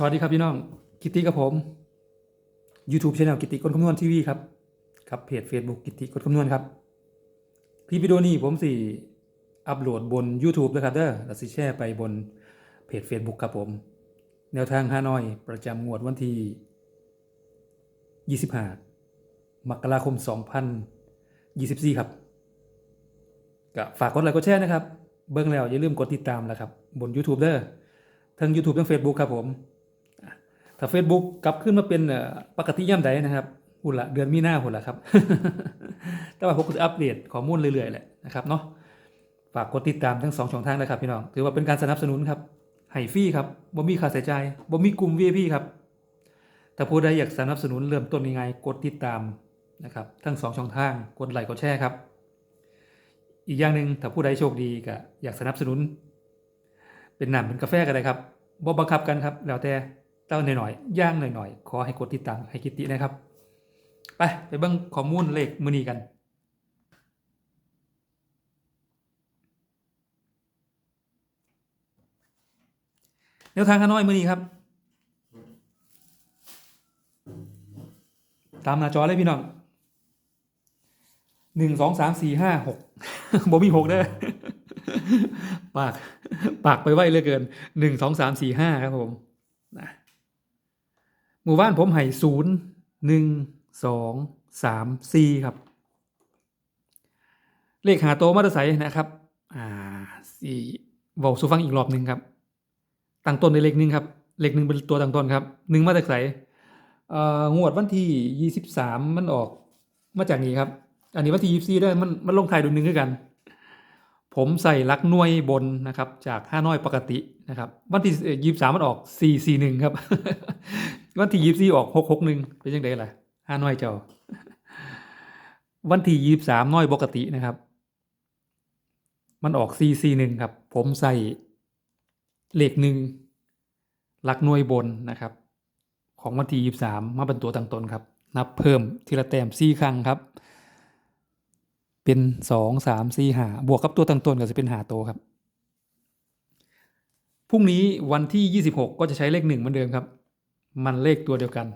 สวัสดีครับพี่น้อง กิตติกับผม YouTube c h anel กิตติกดคำนวณทีวีครับครับเพจ Facebook กิตติกดคำนวณครับคลิปวิดีโอนี้ผมสิอัปโหลดบน YouTube นะครับเด้อแล้วสิแชร์ไปบนเพจ Facebook ครับผม แนวทางฮานอยประจำงวดวันที่ 25 มกราคม 2024 ครับก็ฝากกดไลค์กดแชร์นะครับ เบิ่งแล้วอย่าลืมกดติดตามนะครับ บน YouTube เด้อทั้ง YouTube ทั้ง Facebook ครับผม ถ้า Facebook กลับขึ้นมาเป็นปกติย่ำใดนะครับหุ่นละเดือนมีหน้าหุ่นละครับ แต่ว่าผมก็จะอัปเดตข้อมูลเรื่อยๆแหละนะครับเนาะฝากกดติดตามทั้งสองช่องทางนะครับพี่น้องถือว่าเป็นการสนับสนุนครับให้ฟรีครับบ่มีค่าใช้จ่ายบ่มีกลุ่ม VIP ครับถ้าผู้ใดอยากสนับสนุนเริ่มต้นยังไงกดติดตามนะครับทั้งสองช่องทางกดไลค์กดแชร์ครับ อีกอย่างหนึ่งถ้าผู้ใดโชคดีก็อยากสนับสนุน เป็นน้ำเป็นกาแฟก็ได้ครับบ่บังคับกันครับแล้วแต่ เต้าหน่อยๆย่างหน่อยๆ ขอให้กดติดตามให้กิตตินะครับ ไปไปเบิ่งข้อมูลเลขมือนี้กัน แนวทางฮานอยมือนี้ครับ ตามหน้าจอเลยพี่น้องหนึ่งสองสามสี่ห้าหกบ่มีหกเด้อปาก ปากไปไวเหลือเกินหนึ่งสองสามสี่ห้าครับผมนะ มู่บ้านผมให้ศูนย์หนึ่งสองสามสี่ครับ เลขหาโตมาตรไซนะครับ อ่าสี่บอกสูฟังอีกรอบหนึ่งครับ ตั้งต้นในเลขหนึ่งครับ เลขหนึ่งเป็นตัวตั้งต้นครับหนึ่งมาจากไสเอ่องวดวันที่ยี่สิบสามมันออกมาจากนี้ครับ อันนี้วันที่ยี่สี่ได้มันมันลงไทยด้วยหนึ่งคือกัน ผมใส่ลักน่วยบนนะครับ จากห้าน้อยปกตินะครับ วันที่ยี่สามมันออกสี่สี่หนึ่งครับวันที่ยี่สี่ออกหกหกหนึ่งเป็นยังไงล่ะห้าน้อยเจ้า วันที่ยี่สามน้อยปกตินะครับ มันออกสี่สี่หนึ่งครับ ผมใส่เลขหนึ่งหลักหน่วยบนนะครับ ของวันที่ยี่สามมาเป็นตัวตั้งต้นครับ นับเพิ่มทีละแต้มสี่ครั้งครับ เป็นสองสามสี่หาบวกกับตัวตั้งต้นก็จะเป็นหาโตครับพรุ่งนี้วันที่ยี่สิบหกก็จะใช้เลขหนึ่งเหมือนเดิมครับ มันเลขตัวเดียวกัน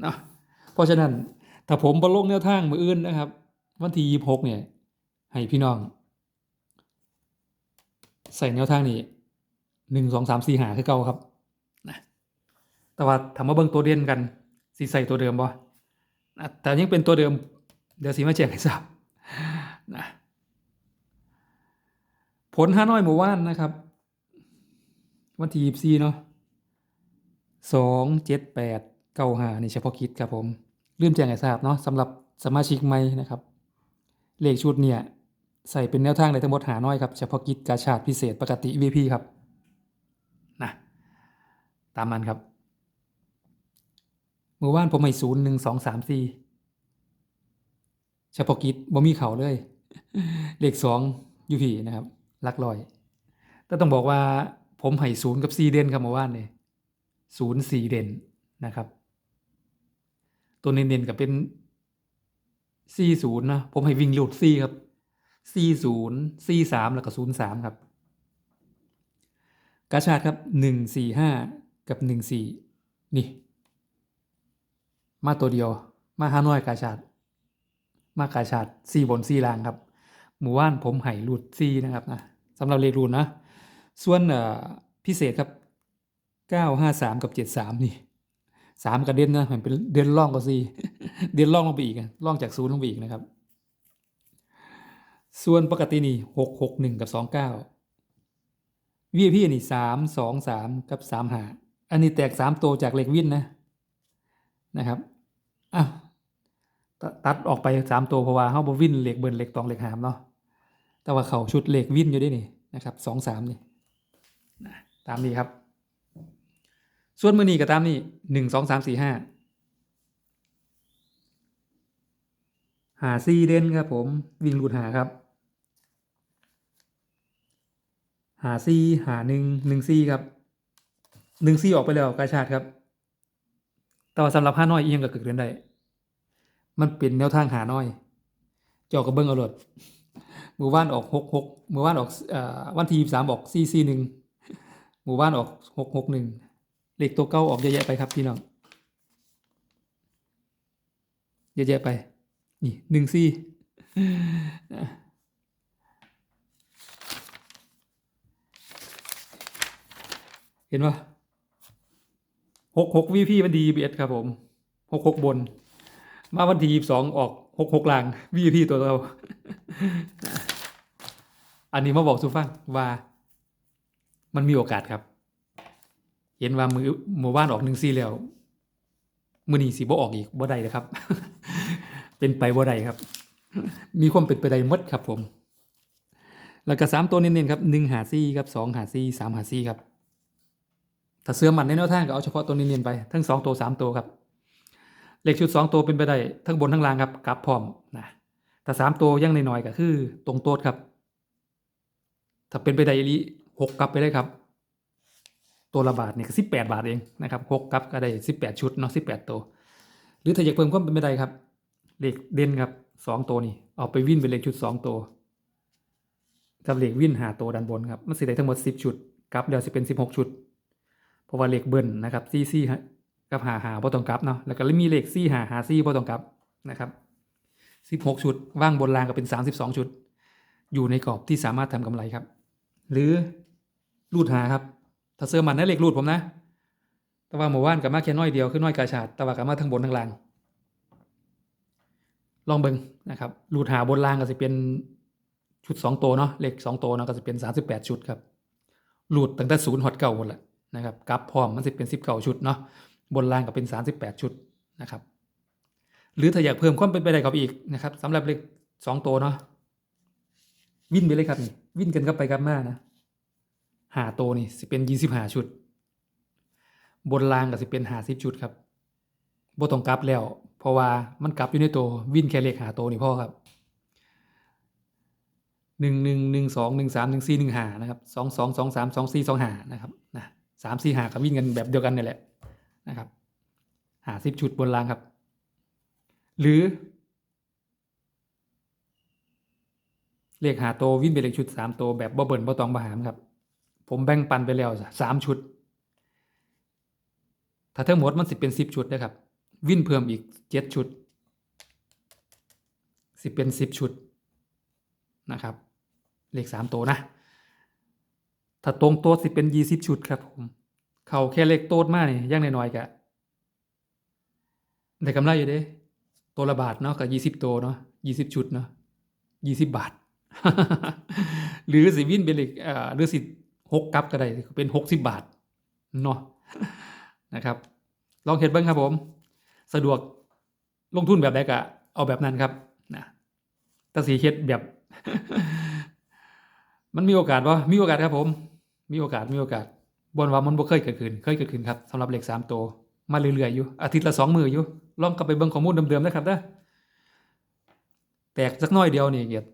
เนาะเพราะฉะนั้น ถ้าผมบรลงแนวทางมืออื่นนะครับ วันที่ยี่หกเนี่ย ให้พี่น้อง ใส่แนวทางนี้หนึ่งสองสามสี่หาคือเก่าครับนะแต่ว่าถามว่าเบิ่งตัวเด่นกันสีใส่ตัวเดิมบ่นะแต่ยังเป็นตัวเดิม เดี๋ยวสีมาแจ้งให้ทราบนะผลห้าน้อยหมู่ว่านนะครับ วันที่ยี่สี่เนาะ สองเจ็ดแปดเก้าหานี่เฉพาะคิดครับผมลืมแจ้งให้ทราบเนาะสำหรับสมาชิกใหม่นะครับ เลขชุดเนี่ยใส่เป็นแนวทางเลยทั้งหมดหาน้อยครับ เฉพาะกิจกาชาติพิเศษปกติ VP ครับนะตามนั้นครับเมื่อวานผมให้ศูนย์หนึ่งสองสามสี่เฉพาะกิจบ่มีเขาเลย เลขสองยูพีนะครับลักลอย แต่ต้องบอกว่าผมให้ศูนย์กับสี่เด่นครับเมื่อวานเนี่ย ศูนย์สี่เด่นนะครับ ตัวเน้นๆกับเป็นสี่ศูนย์นะผมให้วิ่งหลุดสี่ครับสี่ศูนย์สี่สามแล้วก็ศูนย์สามครับ กาชาดครับหนึ่งสี่ห้ากับหนึ่งสี่นี่ มาตัวเดียว มาห้านอยกาชาดมากาชาดสี่บนสี่ล่างครับ หมู่บ้านผมไห่หลุดสี่นะครับนะสำหรับเลขรูนนะ ส่วนพิเศษครับ เก้าห้าสามกับเจ็ดสามนี่สามกระเด็นนะมันเป็นเด่นล่องก็สี่เด่นล่องลงไปอีกอะล่องจากศูนย์ลงไปอีกนะครับ ส่วนปกตินี่หกหกหนึ่งกับสองเก้า VIP นี่สามสองสามกับสามหาอันนี้แตกสามตัวจากเลขวินนะนะครับอะตตัดออกไปสามตัวเพราะว่าเฮาบวินเหลขเบิร์นเหลขตองเหลขหามเนาะแต่ว่าเขาชุดเหลขวินอยู่ด้วยนี่นะครับสองสามนี่ตามนี้ครับ ส่วนมือนี้ก็ตามนี่หนึ่งสองสามสี่ห้าหาซีเด่นครับผมวิ่งหลุดหาครับ หาซีหาหนึ่งหนึ่งซีครับหนึ่งซีออกไปแล้วกาชาดครับ แต่ว่าสำหรับห้าน้อยเอีกยังก็เกิดขึ้นได้ มันเป็นแนวทางหาน้อยเจาะกระเบื้องเอารถหมู่บ้านออกหกหกหมู่บ้านออกอวันที่สามออกซีซีหนึ่งหมู่บ้านออกหกหกหนึ่ง เหลขตัวเก้าออกเยอะแยะไปครับพี่น้องเยอะแยะไป นี่หนึ่งสี่เห็นปะหกหกวีพีมันดีเบียดครับผมหกหกบน มาวันที่ยีสองออกหกหกลางวีพีตัวเรา อันนี้มาบอกสุฟังว่า มันมีโอกาสครับ ห็นว่ามือหมู่บ้านออกหนึ่งซีแล้วมือนี้สีบ่ออกอีกบ่ได้นะครับ เป็นไปบ่ได้ครับ มีความเป็นไปได้มดครับ ผม แล้วก็สามตัวเน้นๆครับหนึ่งหาซี่ครับสองหาซี่สามหาซี่ครับถ้าเสื้อมันในแนวทางก็เอาเฉพาะตัวเน้นๆไป ทั้งสองตัวสามตัวครับเลขชุดสองตัวเป็นไปได้ทั้งบนทั้งล่างครับกลับพร้อมนะแต่สามตัวยังน้อยๆก็คือ ตรงโต๊ดครับ ถ้าเป็นไปได้อีลีหกกลับไปเลยครับ ตัวละบาทเนี่ยก็สิบแปดบาทเองนะครับหกกลับก็ได้สิบแปดชุดเนาะสิบแปดตัว หรือถ้าอยากเพิ่มความเป็นไปได้ครับ เลขเด่นครับสองตัวนี่เอาไปวิ่นเป็นเลขชุดสองตัวกับเลขวิ่นหาตัวด้านบนครับมันสิได้ทั้งหมดสิบชุดกลับเดี๋ยวสิเป็นสิบหกชุด เพราะว่าเลขเบิ้ลนะครับซี่ซี่กับหาหาบ่ต้องกลับเนาะแล้วก็มีเลขซี่หาหาซี่บ่ต้องกลับนะครับสิบหกชุด ว่างบนรางก็เป็นสามสิบสองชุด อยู่ในกรอบที่สามารถทำกำไรครับ หรือรูดหาครับ ถ้าเสื้อมันนั่นเลขรูดผมนะ แต่ว่าหมู่บ้านกับมาแค่น้อยเดียวคือน้อยกาชาดแต่ว่ากับมาทั้งบนทั้งล่าง ลองเบิ่งนะครับรูดหาบนล่างก็จะเป็นชุดสองตัวเนาะเลขสองตัวเนาะก็จะเป็นสามสิบแปดชุดครับรูดตั้งแต่ศูนย์ฮอตเก่าหมดแหละนะครับกลับพร้อมมันจะเป็นสิบเก้าชุดเนาะบนล่างก็เป็นสามสิบแปดชุดนะครับ หรือถ้าอยากเพิ่มความเป็นไปได้กับอีกนะครับสำหรับเลขสองตัวเนาะวิ่นไปเลยครับนี่วิ่นกันกลับไปกลับมานะ หาโตนี่สิเป็นยี่สิบหาชุด บนรางก็สิเป็นหาสิบชุดครับบ่ต้องกลับแล้ว เพราะว่ามันกลับอยู่ในตัววิ่นแค่เลขหาโตนี่พ่อครับหนึ่งหนึ่งหนึ่งสองหนึ่งสามหนึ่งสี่หนึ่งหานะครับสองสองสองสามสองสี่สองหานะครับนะสามสี่หากับวิ่งกันแบบเดียวกันนี่แหละนะครับ หาสิบชุดบนรางครับ หรือ เลขหาโตวิ่นเป็นเลขชุดสามโตวแบบบ่เบิ่นบ่ตองบ่หามครับ ผมแบ่งปันไปแล้วสามชุด ถ้าทั้งหมดมันสิเป็นสิบชุดนะครับ วิ่นเพิ่มอีกเจ็ดชุด สิเป็นสิบชุดนะครับ เลขสามตัวนะ ถ้าตรงโต๊ดสิเป็นยี่สิบชุดครับผม เขาแค่เลขโต๊ดมากนี่ย่างน้อยๆกะได้กำไรอยู่เด้ตัวละบาทเนาะกับยี่สิบตัวเนาะยี่สิบชุดเนาะยี่สิบบาท หรือสิวินเป็นเลขอ่อหรือสิ หกกับก็ได้เป็นหกสิบบาทเนาะนะครับ ลองเห็นบ้างครับผม สะดวกลงทุนแบบใดก็เอาแบบนั้นครับนะแต่สีเฮ็ดแบบ มันมีโอกาสว่ามีโอกาสครับผม มีโอกาสมีโอกาสบนว่ามันบ่เคยเกิดขึ้น เคยเกิดขึ้นครับสำหรับเลขสามตัวมาเรื่อยๆอยู่อาทิตย์ละสองมืออยู่ลองกลับไปเบิ่งข้อมูลเดิมๆนะครับเด้อแตกสักน้อยเดียวนี่เกียรติ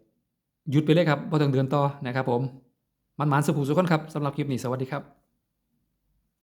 หยุดไปเลยครับบ่ต้องเดินต่อนะครับผม มันหมานสุขสุขคนครับสำหรับคลิปนี้สวัสดีครับ